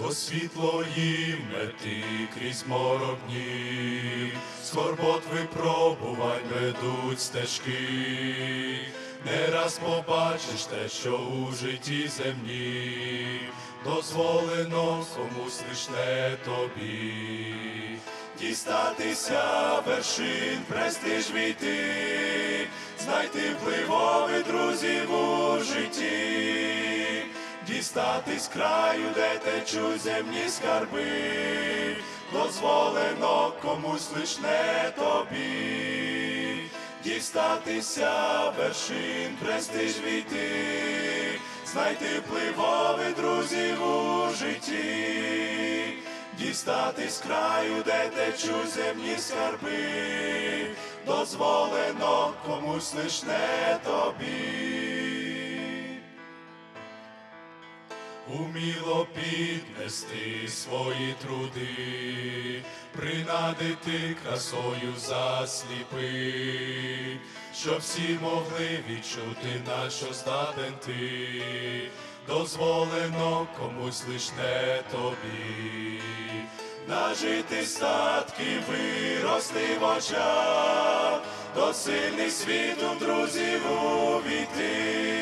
до світлої мети крізь морок днів, скорбот випробувань ведуть стежки, не раз побачиш те, що у житті земні, дозволено комусь лиш тобі, дістатися вершин, престиж війти, знайти впливові друзів у житті, дістатись краю, де течуть земні скарби, дозволено комусь лиш не тобі, дістатися вершин, престиж війти, знайти впливові друзів у житті, дістатись краю, де течуть земні скарби, дозволено комусь лиш не тобі. Уміло піднести свої труди, принадити красою засліпи, щоб всі могли відчути, на що здатен ти, дозволено комусь лиш не тобі, нажити статки, вирости в очах, до сильних світом друзів увійти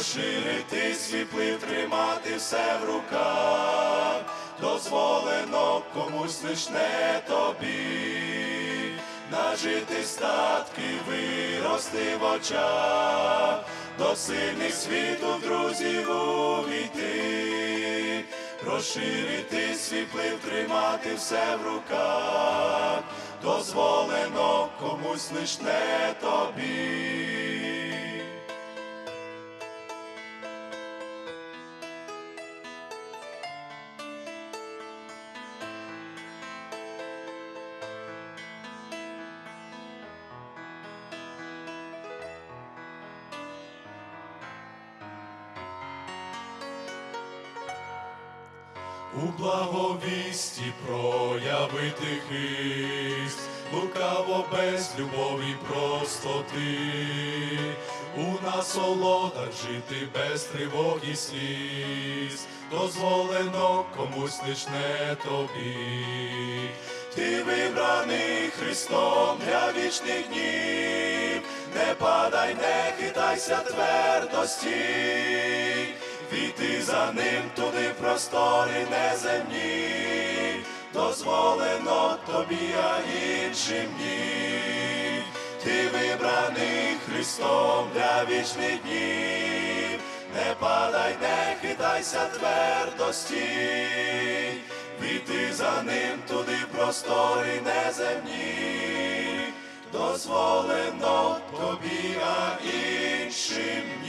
розширити свій вплив, тримати все в руках, дозволено комусь лиш не тобі, нажити статки, вирости в очах, до сильних світу друзів увійти, розширити свій вплив, тримати все в руках, дозволено комусь лиш не тобі. У благовісті проявити хист, лукаво без любові простоти, у насолодах жити без тривог і сліз, дозволено комусь лиш не тобі. Ти вибраний Христом для вічних днів, не падай, не хитайся твердості, війти за ним туди простори неземні, дозволено тобі, а іншим ні. Ти вибраний Христом для вічних днів, не падай, не хитайся твердості, війти за ним туди простори неземні, дозволено тобі, а іншим